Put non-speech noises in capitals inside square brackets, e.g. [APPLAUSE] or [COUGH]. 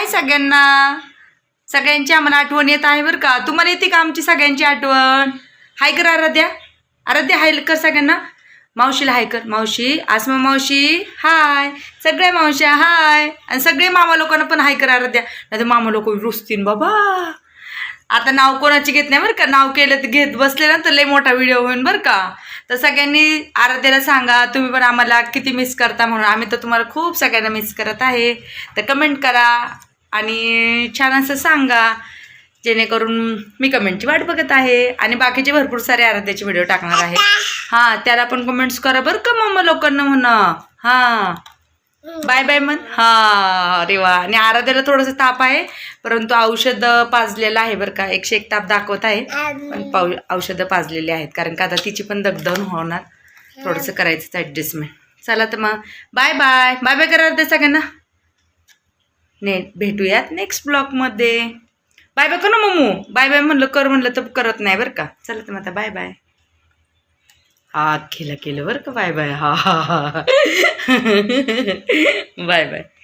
हाय सगळ्यांना? सगळ्यांची आम्हाला आठवण येत आहे बरं का. तुम्हाला येते का आमची सगळ्यांची आठवण? हाय कर आराध्या. आराध्या हाय कर सगळ्यांना. मावशीला हाय कर. मावशी आसमा मावशी हाय. सगळ्या मावश्या हाय. आणि सगळे मामा लोकांना पण हाय कर आराध्या. नाही तर मामा लोक रुसतील बाबा. आता नाव कोणाची घेत नाही बरं का? नाव केलं तर घेत बसले ना तर लय मोठा व्हिडिओ होईल बरं का? तर सगळ्यांनी आराध्याला सांगा तुम्ही पण आम्हाला किती मिस करता म्हणून. आम्ही तर तुम्हाला खूप सगळ्यांना मिस करत आहे. तर कमेंट करा. आणि छान असं सांगा जेणेकरून मी कमेंटची वाट बघत आहे. आणि बाकीचे भरपूर सारे आराध्याचे व्हिडिओ टाकणार आहे. हां त्याला पण कमेंट्स करा बरं का मम्मा लोकांना म्हणा. हां. बाय बाय मन हा अरे वा. आणि आराध्याला थोडंसं ताप आहे परंतु औषध पाजलेलं आहे बरं का. एकशे एक ताप दाखवत आहे पण पाऊ औषधं पाजलेली आहेत. कारण का आता तिची पण दगदग होणार. थोडंसं करायचं ॲडजस्टमेंट चला तर मग. बाय बाय बाय बाय करा सगळ्यांना. ने भेटूयात नेक्स्ट ब्लॉगमध्ये बाय बाय कर ना मम्मू? बाय बाय म्हणलं कर म्हणलं तर करत नाही बरं का. चला तर मग आता बाय बाय हा केलं केलं बरं का बाय बाय हा हा हा बाय बाय [LAUGHS]